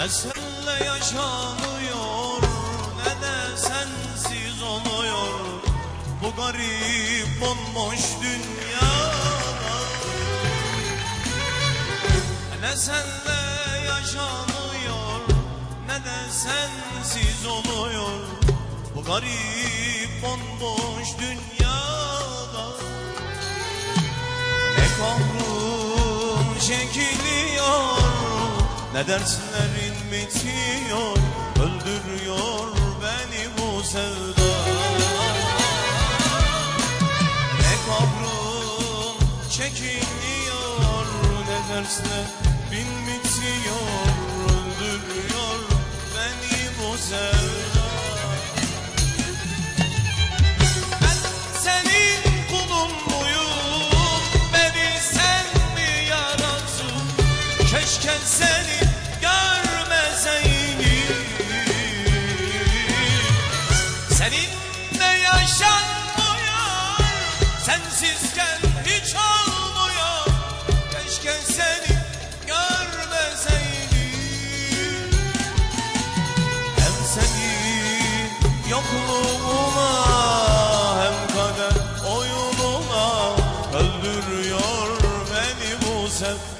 Ne senle yaşanıyor ne de sensiz oluyor. Bu garip bomboş dünyada Ne senle yaşanıyor ne de sensiz oluyor. Bu garip bomboş dünyada Ne kahrım çekiliyor Ne bitiyor Öldürüyor beni bu sevda. Ne kahrım çekiliyor Ne derslerin bitiyor Öldürüyor beni bu sevda yokluğuna hem kader oyununa öldürüyor beni bu sevda.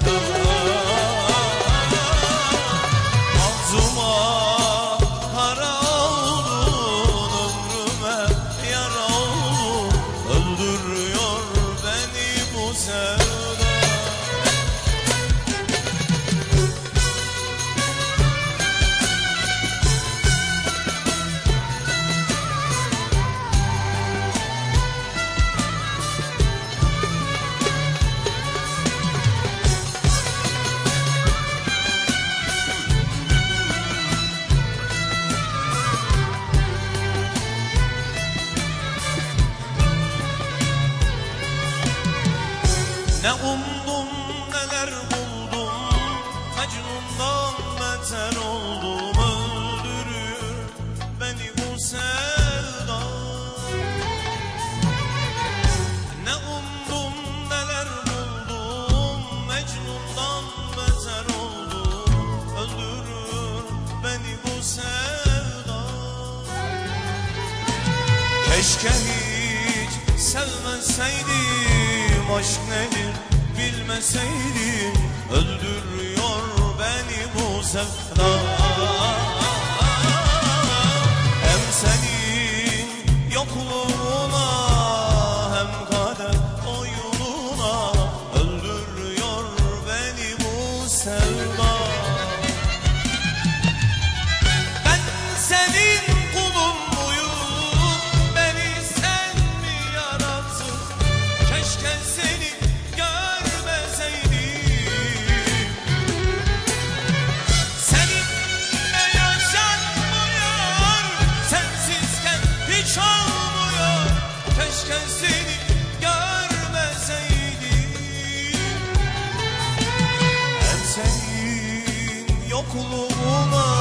Keşke hiç sevmeseydim Aşk nedir bilmeseydim. Öldürüyor beni bu sevda yokluğuna